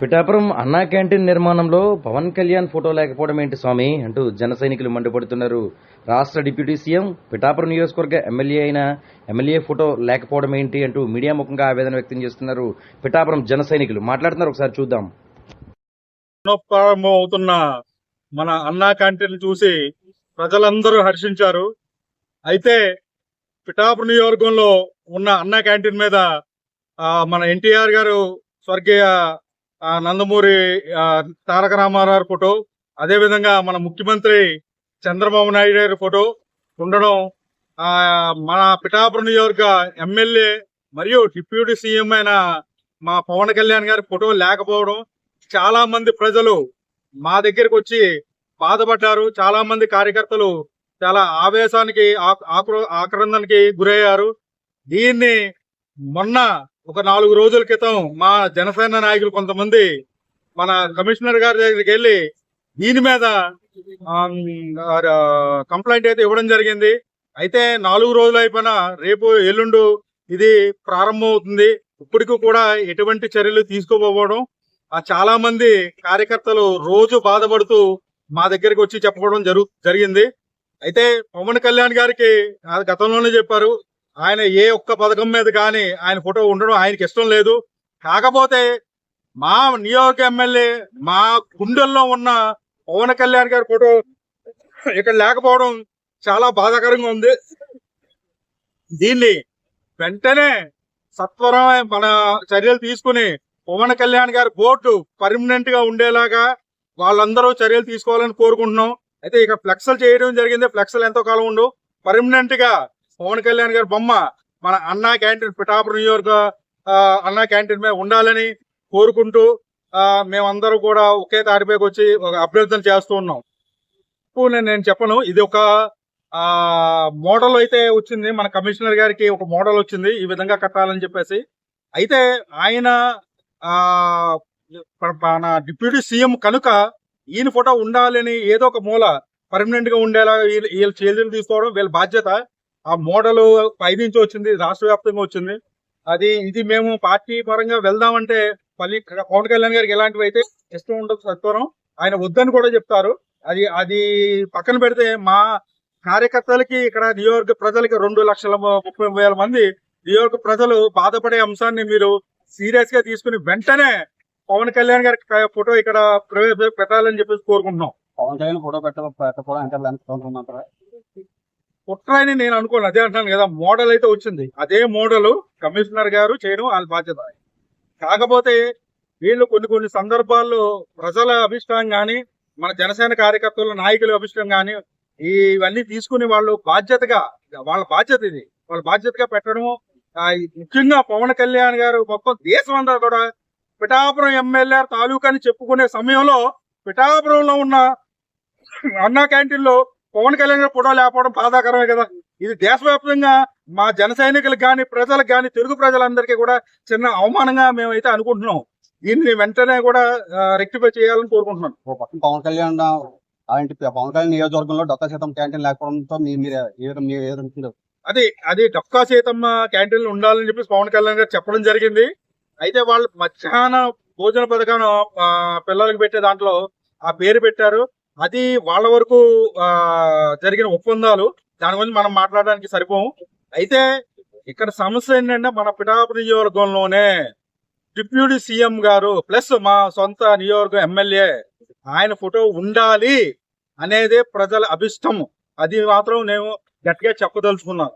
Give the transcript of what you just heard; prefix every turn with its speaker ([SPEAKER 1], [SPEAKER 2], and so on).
[SPEAKER 1] పిఠాపురం అన్నా క్యాంటీన్ నిర్మాణంలో పవన్ కళ్యాణ్ ఫోటో లేకపోవడం ఏంటి స్వామి అంటూ జన సైనికులు మండిపడుతున్నారు. రాష్ట్ర డిప్యూటీ సీఎం పిఠాపురం నియోజకవర్గ ఎమ్మెల్యే అయిన ఎమ్మెల్యే ఫోటో లేకపోవడం ఏంటి అంటూ మీడియా ముఖంగా ఆవేదన వ్యక్తం చేస్తున్నారు పిఠాపురం జన సైనికులు. మాట్లాడుతున్నారు ఒకసారి చూద్దాం.
[SPEAKER 2] అవుతున్న మన అన్నా క్యాంటీన్ చూసి ప్రజలందరూ హర్షించారు. అయితే పిఠాపురం నియోజకవర్గంలో ఉన్న అన్నా క్యాంటీన్ మీద మన ఎన్టీఆర్ గారు స్వర్గీయ నందమూరి తారక రామారావు ఫోటో అదేవిధంగా మన ముఖ్యమంత్రి చంద్రబాబు నాయుడు గారి ఫోటో ఉండడం మన పిఠాపురం నియోజక ఎమ్మెల్యే మరియు డిప్యూటీ సీఎం అయిన మా పవన్ కళ్యాణ్ గారి ఫోటో లేకపోవడం చాలా మంది ప్రజలు మా దగ్గరికి వచ్చి బాధపడ్డారు. చాలా మంది కార్యకర్తలు చాలా ఆవేశానికి ఆ- ఆక్రో ఆక్రందనకి గురయ్యారు. దీన్ని మొన్న ఒక నాలుగు రోజుల క్రితం మా జనసేన నాయకులు కొంతమంది మన కమిషనర్ గారి దగ్గరికి వెళ్ళి దీని మీద కంప్లైంట్ అయితే ఇవ్వడం జరిగింది. అయితే నాలుగు రోజులు అయిపోయినా రేపు ఎల్లుండు ఇది ప్రారంభం అవుతుంది ఇప్పటికీ కూడా ఎటువంటి చర్యలు తీసుకోకపోవడం చాలా మంది కార్యకర్తలు రోజు బాధపడుతూ మా దగ్గరికి వచ్చి చెప్పుకోవడం జరుగు జరిగింది. అయితే పవన్ కళ్యాణ్ గారికి గతంలోనే చెప్పారు ఆయన ఏ ఒక్క పథకం మీద కానీ ఆయన ఫోటో ఉండడం ఆయనకి ఇష్టం లేదు. కాకపోతే మా నియోజక ఎమ్మెల్యే మా గుండెల్లో ఉన్న పవన్ కళ్యాణ్ గారి ఫోటో ఇక్కడ లేకపోవడం చాలా బాధాకరంగా ఉంది. దీన్ని వెంటనే సత్వరం మన చర్యలు తీసుకుని పవన్ కళ్యాణ్ గారి బోర్డు పర్మనెంట్గా ఉండేలాగా వాళ్ళందరూ చర్యలు తీసుకోవాలని కోరుకుంటున్నాం. అయితే ఇక ఫ్లెక్సల్ చేయడం జరిగింది. ఫ్లెక్సల్ ఎంతో కాలం ఉండు. పర్మనెంట్గా పవన్ కళ్యాణ్ గారి బొమ్మ మన అన్నా క్యాంటీన్ పిఠాపురం నియోజక అన్నా క్యాంటీన్ మీద ఉండాలని కోరుకుంటూ మేమందరూ కూడా ఒకే తాటిపైకి వచ్చి ఒక అభ్యర్థన చేస్తూ ఉన్నాం. ఇప్పుడు నేను నేను చెప్పను ఇది ఒక మోడల్ అయితే వచ్చింది. మన కమిషనర్ గారికి ఒక మోడల్ వచ్చింది ఈ విధంగా కట్టాలని చెప్పేసి. అయితే ఆయన మన- డిప్యూటీ సీఎం కనుక ఈయన ఫోటో ఉండాలని ఏదో ఒక మూల పర్మనెంట్గా ఉండేలా వీళ్ళు వీళ్ళు చర్యలు తీసుకోవడం వీళ్ళ బాధ్యత. ఆ మోడల్ పై నుంచి వచ్చింది రాష్ట్ర వ్యాప్తంగా వచ్చింది. అది ఇది మేము పార్టీ పరంగా వెళ్దామంటే మళ్ళీ పవన్ కళ్యాణ్ గారికి ఎలాంటివి అయితే ఇష్టం ఉండదు సత్వరం ఆయన వద్దని కూడా చెప్తారు. అది అది పక్కన పెడితే మా కార్యకర్తలకి ఇక్కడ నియోజక ప్రజలకి రెండు లక్షల ముప్పై వేల మంది నియోజక ప్రజలు బాధపడే అంశాన్ని మీరు సీరియస్గా తీసుకుని వెంటనే పవన్ కళ్యాణ్ గారి ఫోటో ఇక్కడ ప్రవేశ పెట్టాలని చెప్పేసి కోరుకుంటున్నాం.
[SPEAKER 3] పవన్ కళ్యాణ్ ఫోటో పెట్ట పెట్టకపోవడం అంటే
[SPEAKER 2] కుట్రాయని నేను అనుకోను. అదే అంటాను కదా మోడల్ అయితే వచ్చింది. అదే మోడల్ కమిషనర్ గారు చేయడం వాళ్ళ బాధ్యత. కాకపోతే వీళ్ళు కొన్ని కొన్ని సందర్భాల్లో ప్రజల అభిష్టం కానీ మన జనసేన కార్యకర్తల నాయకుల అభిష్టం కానీ ఇవన్నీ తీసుకుని వాళ్ళు బాధ్యతగా వాళ్ళ బాధ్యత ఇది. వాళ్ళ బాధ్యతగా పెట్టడం ముఖ్యంగా పవన్ కళ్యాణ్ గారు మొత్తం దేశం అంతా కూడా పిఠాపురం ఎమ్మెల్యే తాలూకాని చెప్పుకునే సమయంలో పిఠాపురంలో ఉన్న అన్నా క్యాంటీన్లో పవన్ కళ్యాణ్ గారి ఫోటో లేకపోవడం బాధాకరమే కదా. ఇది దేశవ్యాప్తంగా మా జన సైనికులకు కానీ ప్రజలకు కానీ తెలుగు ప్రజలందరికీ కూడా చిన్న అవమానంగా మేమైతే అనుకుంటున్నాం. దీన్ని వెంటనే కూడా రెక్టిఫై చేయాలని కోరుకుంటున్నాం.
[SPEAKER 3] ఓ పక్కన పవన్ కళ్యాణ్ అలాంటి పవన్ కళ్యాణ్ నియోజకవర్గంలో డొక్క శాతం క్యాంటీన్ లేకపోవడంతో మీరు
[SPEAKER 2] అది అది డొక్కా సీతమ్మ క్యాంటీన్లు ఉండాలని చెప్పేసి పవన్ కళ్యాణ్ గారు చెప్పడం జరిగింది. అయితే వాళ్ళు మధ్యాహ్న భోజన పథకం పిల్లలకు పెట్టే దాంట్లో ఆ పేరు పెట్టారు. అది వాళ్ళ వరకు జరిగిన ఒప్పందాలు దాని గురించి మనం మాట్లాడడానికి సరిపోము అయితే ఇక్కడ సమస్య ఏంటంటే మన పిఠాపు నియోజకవర్గంలోనే డిప్యూటీ సీఎం గారు ప్లస్ మా సొంత నియోజకవర్గం ఎమ్మెల్యే ఆయన ఫోటో ఉండాలి అనేదే ప్రజల అభిష్టం. అది మాత్రం నేను గట్టిగా చెప్పదలుచుకున్నాను